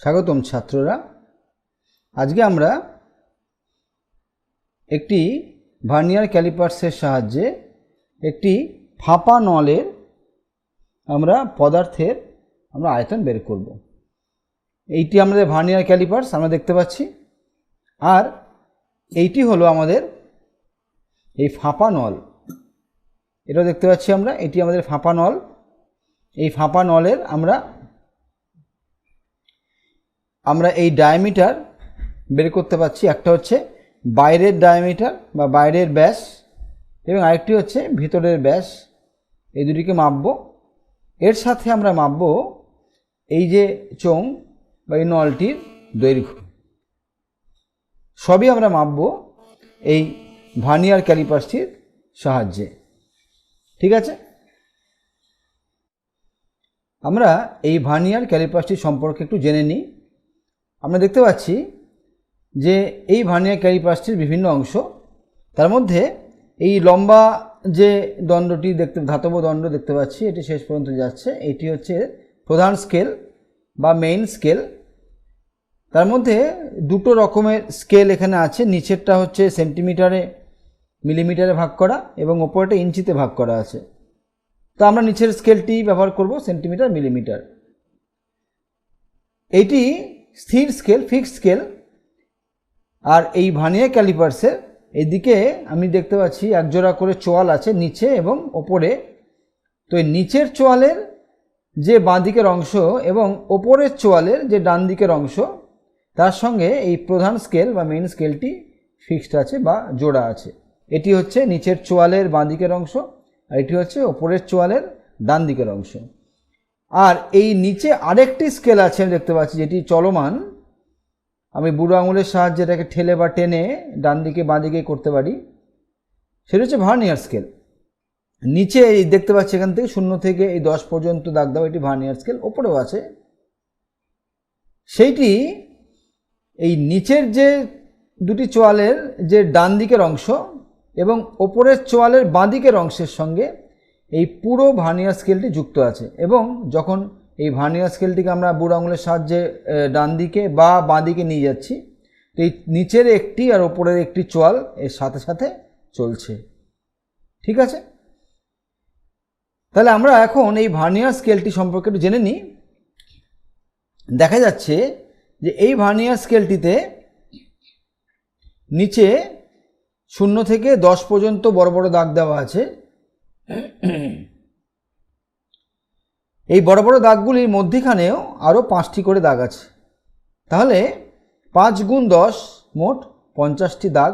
স্বাগতম ছাত্ররা। আজকে আমরা একটি ভার্নিয়ার ক্যালিপার্সের সাহায্যে একটি ফাঁপা নলের আমরা পদার্থের আমরা আয়তন বের করব। এইটি আমাদের ভার্নিয়ার ক্যালিপার্স, আমরা দেখতে পাচ্ছি। আর এইটি হলো আমাদের এই ফাঁপা নল। এটাও দেখতে পাচ্ছি আমরা, এটি আমাদের ফাঁপা নল। এই ফাঁপা নলের আমরা আমরা এই ডায়ামিটার বের করতে পারছি, একটা হচ্ছে বাইরের ডায়ামিটার বা বাইরের ব্যাস এবং আরেকটি হচ্ছে ভিতরের ব্যাস। এই দুটিকে মাপবো। এর সাথে আমরা মাপবো এই যে চোং বা এই নলটির দৈর্ঘ্য। সবই আমরা মাপবো এই ভার্নিয়ার ক্যালিপাসটির সাহায্যে। ঠিক আছে? আমরা এই ভার্নিয়ার ক্যালিপাসটি সম্পর্কে একটু জেনে নিই। আমরা দেখতে পাচ্ছি যে এই ভার্নিয়ার ক্যালিপাসটির বিভিন্ন অংশ, তার মধ্যে এই লম্বা যে দণ্ডটি দেখতে, ধাতব দণ্ড দেখতে পাচ্ছি, এটি শেষ পর্যন্ত যাচ্ছে, এটি হচ্ছে প্রধান স্কেল বা মেইন স্কেল তার মধ্যে দুটো রকমের স্কেল এখানে আছে, নিচেরটা হচ্ছে সেন্টিমিটারে মিলিমিটারে ভাগ করা এবং ওপরটা ইঞ্চিতে ভাগ করা আছে। তো আমরা নিচের স্কেলটি ব্যবহার করব সেন্টিমিটার মিলিমিটার এইটি স্থির স্কেল ফিক্সড স্কেল আর এই ভানিয়া ক্যালিপার্সের এদিকে আমি দেখতে পাচ্ছি একজোড়া করে চোয়াল আছে নিচে এবং ওপরে। তো এই নিচের চোয়ালের যে বাঁ দিকের অংশ এবং ওপরের চোয়ালের যে ডান দিকের অংশ, তার সঙ্গে এই প্রধান স্কেল বা মেইন স্কেলটি ফিক্সড আছে বা জোড়া আছে। এটি হচ্ছে নিচের চোয়ালের বাঁ দিকের অংশ আর এটি হচ্ছে ওপরের চোয়ালের ডান দিকের অংশ। আর এই নিচে আরেকটি স্কেল আছে, আমি দেখতে পাচ্ছি, যেটি চলমান। আমি বুড়ো আঙুলের সাহায্যে এটাকে ঠেলে বা টেনে ডান দিকে, বাঁ দিকে করতে পারি। সেটা হচ্ছে ভার্নিয়ার স্কেল। নিচে এই দেখতে পাচ্ছি এখান থেকে শূন্য থেকে এই দশ পর্যন্ত দাগ দাও, এটি ভার্নিয়ার স্কেল, ওপরেও আছে। সেইটি এই নিচের যে দুটি চোয়ালের যে ডান দিকের অংশ এবং ওপরের চোয়ালের বাঁ দিকের অংশের সঙ্গে এই পুরো ভার্নিয়ার স্কেলটি যুক্ত আছে এবং যখন এই ভার্নিয়ার স্কেলটিকে আমরা বুড়ো আঙুলের সাহায্যে ডান দিকে বা বাঁ দিকে নিয়ে যাচ্ছি, তো এই নিচের একটি আর ওপরের একটি চোয়াল এর সাথে সাথে চলছে। ঠিক আছে? তাহলে আমরা এখন এই ভার্নিয়ার স্কেলটি সম্পর্কে একটু জেনে নিই। দেখা যাচ্ছে যে এই ভার্নিয়ার স্কেলটিতে নিচে শূন্য থেকে দশ পর্যন্ত বড় বড় দাগ দেওয়া আছে। এই বড় বড় দাগগুলির মধ্যিখানেও আরও পাঁচটি করে দাগ আছে। তাহলে পাঁচ গুণ দশ মোট পঞ্চাশটি দাগ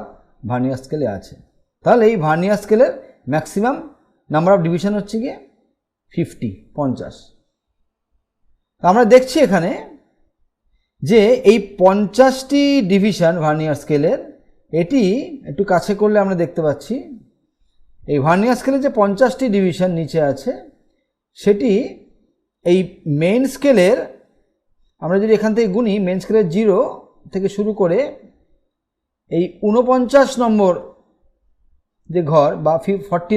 ভার্নিয়ার স্কেলে আছে। তাহলে এই ভার্নিয়ার স্কেলের ম্যাক্সিমাম নাম্বার অফ ডিভিশন হচ্ছে গিয়ে ফিফটি, পঞ্চাশ। আমরা দেখছি এখানে যে এই পঞ্চাশটি ডিভিশন ভার্নিয়ার স্কেলের, এটি একটু কাছে করলে আমরা দেখতে পাচ্ছি এই ভার্নিয়ার স্কেলে যে পঞ্চাশটি ডিভিশন নিচে আছে, সেটি এই মেন স্কেলের আমরা যদি এখান থেকে গুনি মেন স্কেলের জিরো থেকে শুরু করে এই উনপঞ্চাশ নম্বর যে ঘর বা ফি ফর্টি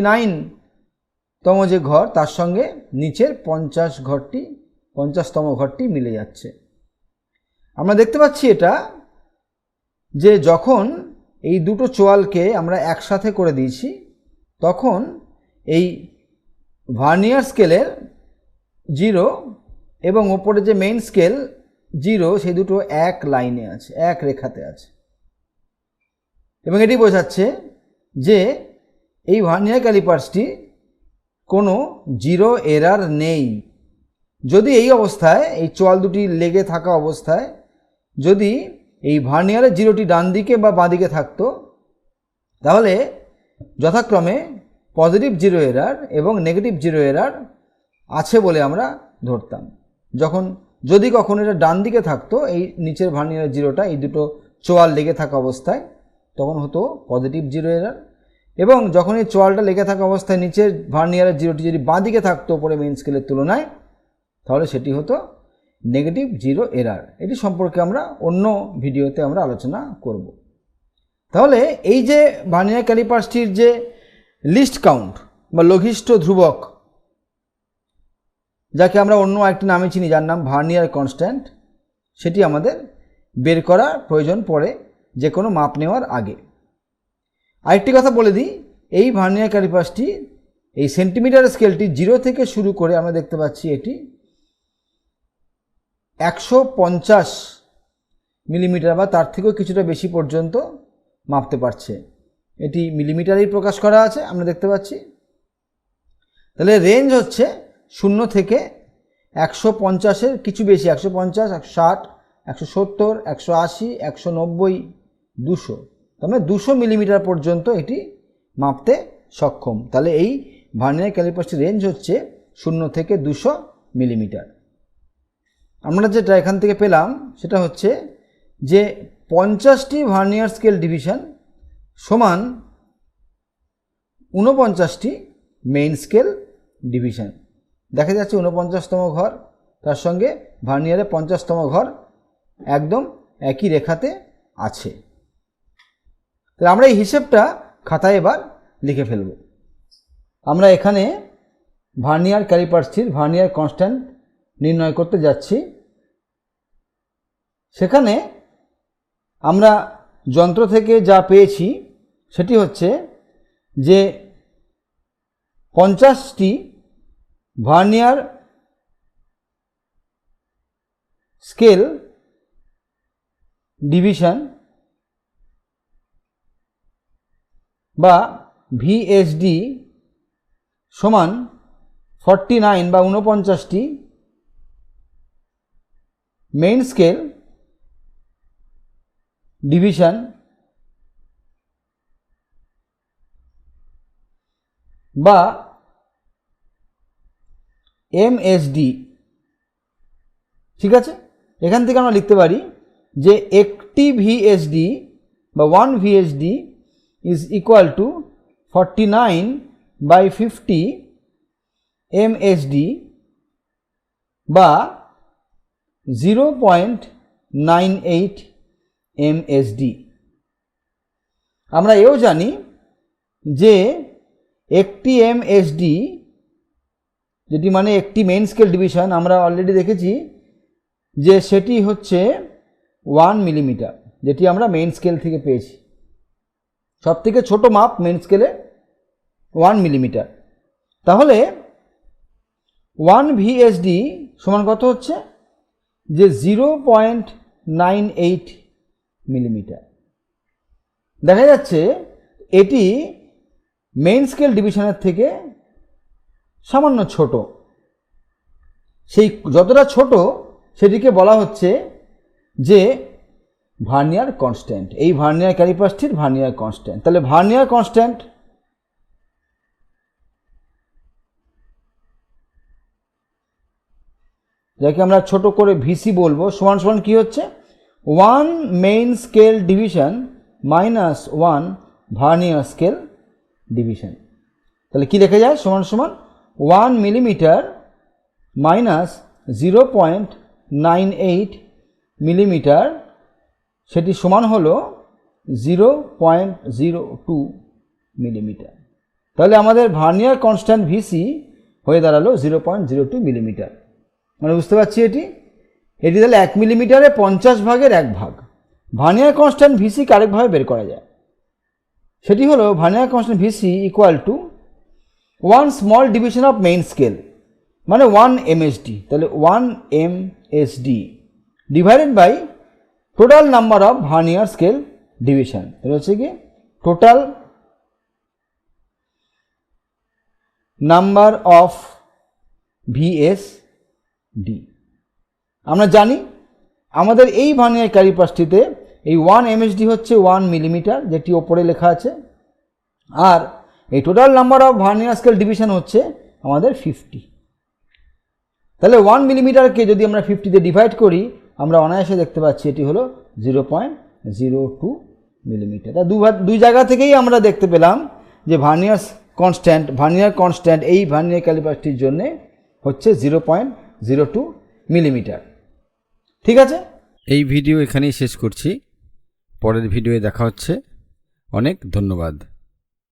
তম যে ঘর, তার সঙ্গে নিচের পঞ্চাশ ঘরটি, পঞ্চাশতম ঘরটি মিলে যাচ্ছে। আমরা দেখতে পাচ্ছি এটা যে যখন এই দুটো চোয়ালকে আমরা একসাথে করে দিয়েছি তখন এই ভার্নিয়ার স্কেলের জিরো এবং ওপরে যে মেইন স্কেল জিরো সেই দুটো এক লাইনে আছে, এক রেখাতে আছে। এবং এটি বোঝাচ্ছে যে এই ভার্নিয়ার ক্যালিপার্সটি কোনো জিরো এরার নেই। যদি এই অবস্থায়, এই চোয়াল দুটি লেগে থাকা অবস্থায়, যদি এই ভার্নিয়ারের জিরোটি ডান দিকে বা বাঁ দিকে থাকতো, তাহলে যথাক্রমে পজিটিভ জিরো এরার এবং নেগেটিভ জিরো এরার আছে বলে আমরা ধরতাম। যখন যদি কখনো এটা ডান দিকে থাকতো, এই নিচের ভার্নিয়ারের জিরোটা এই দুটো চোয়াল লেগে থাকা অবস্থায়, তখন হতো পজিটিভ জিরো এরার এবং যখন এই চোয়ালটা লেগে থাকা অবস্থায় নিচের ভার্নিয়ারের জিরোটি যদি বাঁ দিকে থাকতো ওপরে মেন স্কেলের তুলনায়, তাহলে সেটি হতো নেগেটিভ জিরো এরার এটি সম্পর্কে আমরা অন্য ভিডিওতে আমরা আলোচনা করব। তাহলে এই যে ভার্নিয়ার ক্যালিপার্সটির যে লিস্ট কাউন্ট বা লঘিষ্ঠ ধ্রুবক, যাকে আমরা অন্য একটি নামে চিনি যার নাম ভার্নিয়ার কনস্ট্যান্ট, সেটি আমাদের বের করার প্রয়োজন পড়ে যে কোনো মাপ নেওয়ার আগে। আরেকটি কথা বলে দিই, এই ভার্নিয়ার ক্যালিপাসটি এই সেন্টিমিটার স্কেলটি জিরো থেকে শুরু করে আমরা দেখতে পাচ্ছি এটি একশো পঞ্চাশ মিলিমিটার বা তার থেকেও কিছুটা বেশি পর্যন্ত মাপতে পারছে। এটি মিলিমিটারেই প্রকাশ করা আছে, আমরা দেখতে পাচ্ছি। তাহলে রেঞ্জ হচ্ছে শূন্য থেকে একশো পঞ্চাশের কিছু বেশি, একশো পঞ্চাশ, একশো ষাট, একশো সত্তর, একশো আশি, একশো নব্বই, দুশো। তার মানে দুশো মিলিমিটার পর্যন্ত এটি মাপতে সক্ষম। তাহলে এই ভার্নিয়ার ক্যালিপাসটির রেঞ্জ হচ্ছে শূন্য থেকে দুশো মিলিমিটার। আমরা যেটা এখান থেকে পেলাম, সেটা হচ্ছে যে পঞ্চাশটি ভার্নিয়ার স্কেল ডিভিশন সমান ঊনপঞ্চাশটি মেইন স্কেল ডিভিশন দেখা যাচ্ছে ঊনপঞ্চাশতম ঘর, তার সঙ্গে ভার্নিয়ারে পঞ্চাশতম ঘর একদম একই রেখাতে আছে। তাহলে আমরা এই হিসেবটা খাতায় এবার লিখে ফেলব। আমরা এখানে ভার্নিয়ার ক্যালিপারসির ভার্নিয়ার কনস্ট্যান্ট নির্ণয় করতে যাচ্ছি। সেখানে আমরা যন্ত্র থেকে যা পেয়েছি, সেটি হচ্ছে যে পঞ্চাশটি ভার্নিয়ার স্কেল ডিভিশন বা ভিএসডি সমান ফর্টি নাইন বা ঊনপঞ্চাশটি মেইন স্কেল ডিভিশন বা এমএসডি ঠিক আছে? এখান থেকে আমরা লিখতে পারি যে একটি ভিএসডি বা one VSD is equal to forty nine by fifty MSD বা zero point nine eight MSD আমরা এও জানি যে একটি এমএসডি যেটি মানে একটি মেইন স্কেল ডিভিশন আমরা অলরেডি দেখেছি যে সেটি হচ্ছে ওয়ান মিলিমিটার যেটি আমরা মেইন স্কেল থেকে পেয়েছি। সব থেকে ছোটো মাপ মেইন স্কেলে ওয়ান মিলিমিটার তাহলে ওয়ান ভিএসডি সমান কত হচ্ছে? যে zero point nine eight millimetre. দেখা যাচ্ছে এটি মেইন স্কেল ডিভিশনের থেকে সামান্য ছোট। সেই যতটা ছোট সেটিকে বলা হচ্ছে যে ভার্নিয়ার কনস্ট্যান্ট এই ভার্নিয়ার ক্যালিপাসটির ভার্নিয়ার কনস্ট্যান্ট তাহলে ভার্নিয়ার কনস্ট্যান্ট যাকে আমরা ছোট করে ভিসি বলব, সমান সমান কি হচ্ছে? One main scale division minus one vernier scale division. তাহলে কি লেখা যায়? সমান সমান one millimetre minus zero point nine eight millimetre, সেটি সমান হলো zero point zero two millimetre. তাহলে আমাদের ভার্নিয়ার কনস্ট্যান্ট ভিসি হয়ে দাঁড়াল zero point zero two millimetre. মানে বুঝতে পারছি এটি? এটি তাহলে এক মিলিমিটারে পঞ্চাশ ভাগের এক ভাগ। ভার্নিয়ার কনস্ট্যান্ট ভিসিকে আরেকভাবে বের করা যায়। সেটি হলো vernier constant VC equal to one small division of main scale মানে ওয়ান এমএসডি তাহলে one M S D divided by total number of vernier scale division এটা হচ্ছে কি? Total number of VS D আমরা জানি আমাদের এই ভার্নিয়ার ক্যালিপাসটিতে এই ওয়ান এমএসডি হচ্ছে ওয়ান মিলিমিটার যেটি ওপরে লেখা আছে। আর এই total number of vernier scale division হচ্ছে আমাদের ফিফটি তাহলে ওয়ান মিলিমিটারকে যদি আমরা ফিফটিতে ডিভাইড করি, আমরা অনায়াসে দেখতে পাচ্ছি এটি হলো zero point zero two millimetre তা দু দুই জায়গা থেকেই আমরা দেখতে পেলাম যে ভার্নিয়ার কনস্ট্যান্ট ভার্নিয়ার কনস্ট্যান্ট এই ভার্নিয়ার ক্যালিপাসটির জন্যে হচ্ছে zero point zero two millimetre ঠিক আছে? এই ভিডিও এখানেই শেষ করছি। পরের ভিডিওয়ে দেখা হচ্ছে। অনেক ধন্যবাদ।